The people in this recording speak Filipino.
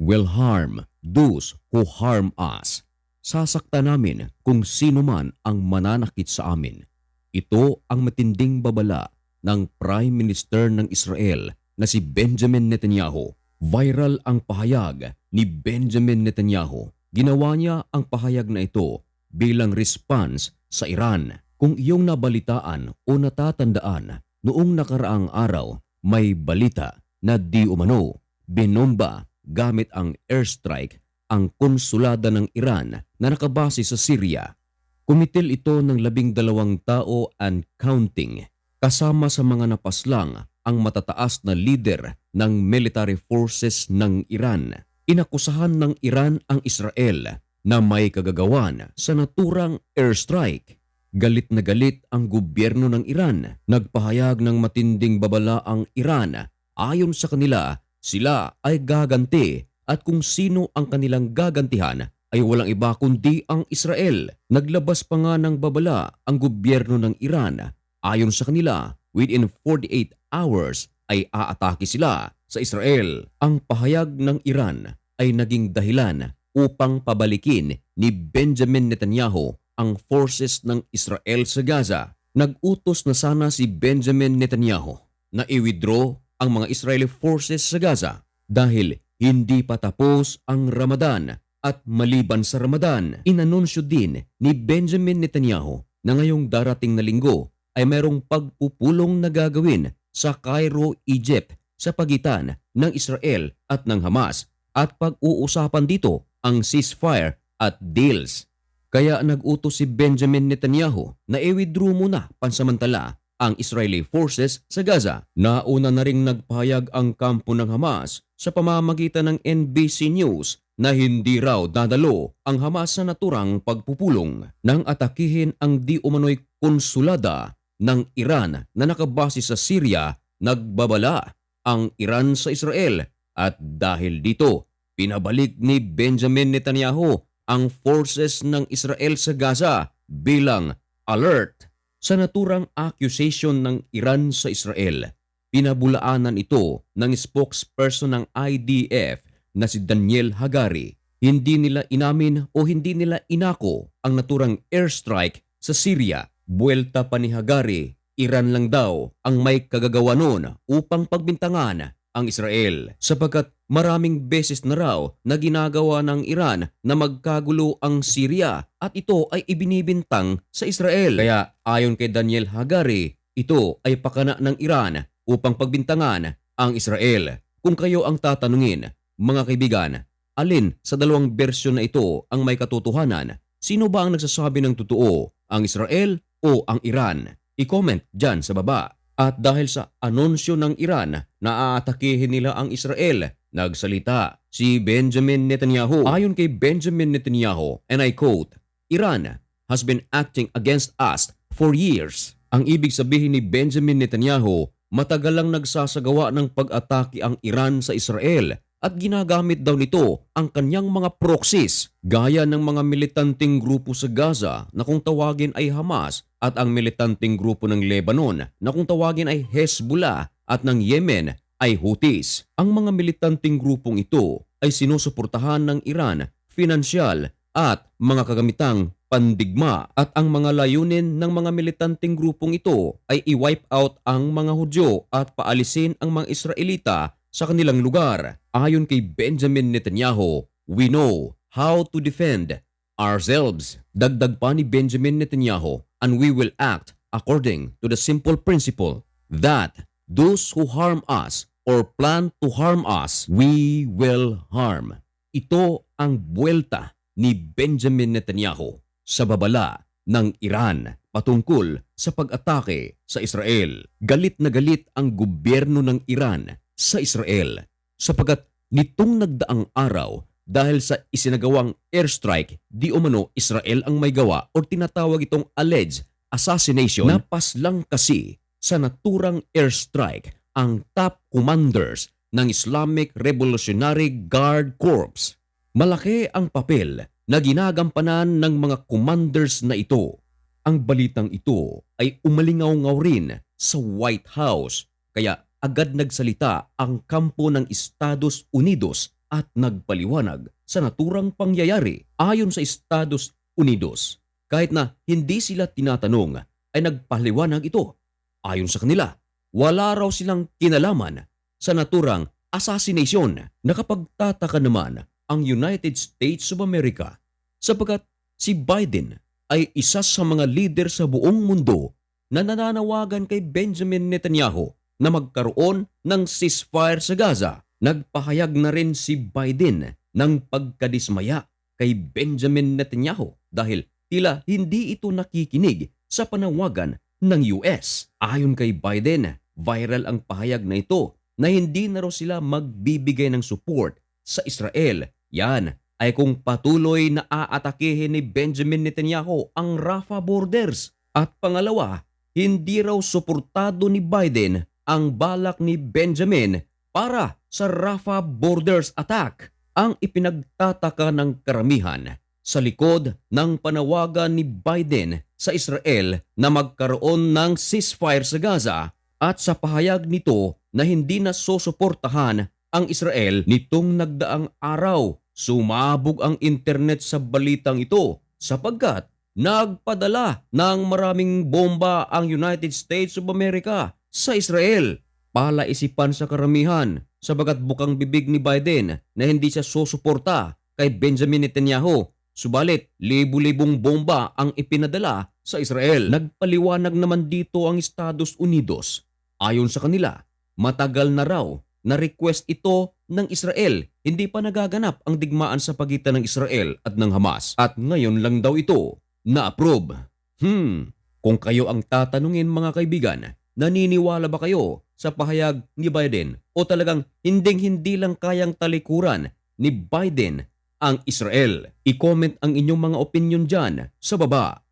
will harm those who harm us. Sasakta namin kung sino man ang mananakit sa amin. Ito ang matinding babala ng Prime Minister ng Israel na si Benjamin Netanyahu. Viral ang pahayag ni Benjamin Netanyahu. Ginawa niya ang pahayag na ito bilang response sa Iran. Kung iyong nabalitaan o natatandaan, noong nakaraang araw may balita na di umano binomba gamit ang airstrike ang konsulada ng Iran na nakabase sa Syria. Kumitil ito ng labing dalawang tao and counting kasama sa mga napaslang ang matataas na leader ng military forces ng Iran. Inakusahan ng Iran ang Israel na may kagagawan sa naturang airstrike. Galit na galit ang gobyerno ng Iran. Nagpahayag ng matinding babala ang Iran. Ayon sa kanila, sila ay gaganti at kung sino ang kanilang gagantihan ay walang iba kundi ang Israel. Naglabas pa nga ng babala ang gobyerno ng Iran. Ayon sa kanila, within 48 hours ay aatake sila sa Israel. Ang pahayag ng Iran ay naging dahilan upang pabalikin ni Benjamin Netanyahu ang forces ng Israel sa Gaza. Nag-utos na sana si Benjamin Netanyahu na i-withdraw ang mga Israeli forces sa Gaza dahil hindi pa tapos ang Ramadan at maliban sa Ramadan, inanunsyo din ni Benjamin Netanyahu na ngayong darating na linggo ay merong pagpupulong na gagawin sa Cairo, Egypt sa pagitan ng Israel at ng Hamas at pag-uusapan dito ang ceasefire at deals. Kaya nag-utos si Benjamin Netanyahu na i-withdraw muna pansamantala ang Israeli forces sa Gaza. Nauna na ring nagpahayag ang kampo ng Hamas sa pamamagitan ng NBC News na hindi raw dadalo ang Hamas sa naturang pagpupulong nang atakihin ang di umano'y konsulada ng Iran na nakabase sa Syria, nagbabala ang Iran sa Israel at dahil dito, pinabalik ni Benjamin Netanyahu ang forces ng Israel sa Gaza bilang alert sa naturang accusation ng Iran sa Israel. Pinabulaanan ito ng spokesperson ng IDF na si Daniel Hagari. Hindi nila inamin o hindi nila inako ang naturang airstrike sa Syria. Buwelta pa ni Hagari, Iran lang daw ang may kagagawa noon upang pagbintangan ang Israel sapagkat maraming beses na raw na ginagawa ng Iran na magkagulo ang Syria at ito ay ibinibintang sa Israel. Kaya ayon kay Daniel Hagari, ito ay pakana ng Iran upang pagbintangan ang Israel. Kung kayo ang tatanungin, mga kaibigan, alin sa dalawang bersyon na ito ang may katotohanan? Sino ba ang nagsasabi ng totoo? Ang Israel o ang Iran? I-comment dyan sa baba. At dahil sa anunsyo ng Iran na aatakihin nila ang Israel, nagsalita si Benjamin Netanyahu. Ayon kay Benjamin Netanyahu, and I quote, Iran has been acting against us for years. Ang ibig sabihin ni Benjamin Netanyahu, matagal lang nagsasagawa ng pag-atake ang Iran sa Israel at ginagamit daw nito ang kanyang mga proxies gaya ng mga militanteng grupo sa Gaza na kung tawagin ay Hamas at ang militanteng grupo ng Lebanon na kung tawagin ay Hezbollah at ng Yemen ay Houthis. Ang mga militanteng grupong ito ay sinusuportahan ng Iran, finansyal at mga kagamitang pandigma at ang mga layunin ng mga militanteng grupong ito ay i-wipe out ang mga Hudyo at paalisin ang mga Israelita sa kanilang lugar. Ayon kay Benjamin Netanyahu, we know how to defend ourselves. Dagdag pa ni Benjamin Netanyahu, and we will act according to the simple principle that those who harm us or plan to harm us, we will harm. Ito ang buwelta ni Benjamin Netanyahu sa babala ng Iran patungkol sa pag-atake sa Israel. Galit na galit ang gobyerno ng Iran sa Israel sapagat nitong nagdaang araw dahil sa isinagawang airstrike, di umano Israel ang may gawa o tinatawag itong alleged assassination. Napas lang kasi sa naturang airstrike ang top commanders ng Islamic Revolutionary Guard Corps. Malaki ang papel na ginagampanan ng mga commanders na ito. Ang balitang ito ay umalingaw-ngaw rin sa White House kaya agad nagsalita ang kampo ng Estados Unidos at nagpaliwanag sa naturang pangyayari ayon sa Estados Unidos. Kahit na hindi sila tinatanong ay nagpaliwanag ito. Ayon sa kanila, wala raw silang kinalaman sa naturang assassination. Nakapagtataka naman ang United States of America sapagkat si Biden ay isa sa mga leader sa buong mundo na nananawagan kay Benjamin Netanyahu na magkaroon ng ceasefire sa Gaza. Nagpahayag na rin si Biden ng pagkadismaya kay Benjamin Netanyahu dahil tila hindi ito nakikinig sa panawagan ng US. Ayon kay Biden, viral ang pahayag na ito na hindi na raw sila magbibigay ng support sa Israel. Yan ay kung patuloy na aatakehin ni Benjamin Netanyahu ang Rafah borders. At pangalawa, hindi raw suportado ni Biden ang balak ni Benjamin para sa Rafah borders attack. Ang ipinagtataka ng karamihan sa likod ng panawagan ni Biden sa Israel na magkaroon ng ceasefire sa Gaza at sa pahayag nito na hindi na susuportahan ang Israel nitong nagdaang araw. Sumabog ang internet sa balitang ito sapagkat nagpadala ng maraming bomba ang United States of America sa Israel. Palaisipan sa karamihan sabagat bukang bibig ni Biden na hindi siya susuporta kay Benjamin Netanyahu. Subalit, libu-libong bomba ang ipinadala sa Israel. Nagpaliwanag naman dito ang Estados Unidos. Ayon sa kanila, matagal na raw na request ito ng Israel. Hindi pa nagaganap ang digmaan sa pagitan ng Israel at ng Hamas. At ngayon lang daw ito na-approve. Hmm, kung kayo ang tatanungin mga kaibigan, naniniwala ba kayo sa pahayag ni Biden o talagang hinding-hindi lang kayang talikuran ni Biden ang Israel? I-comment ang inyong mga opinion dyan sa baba.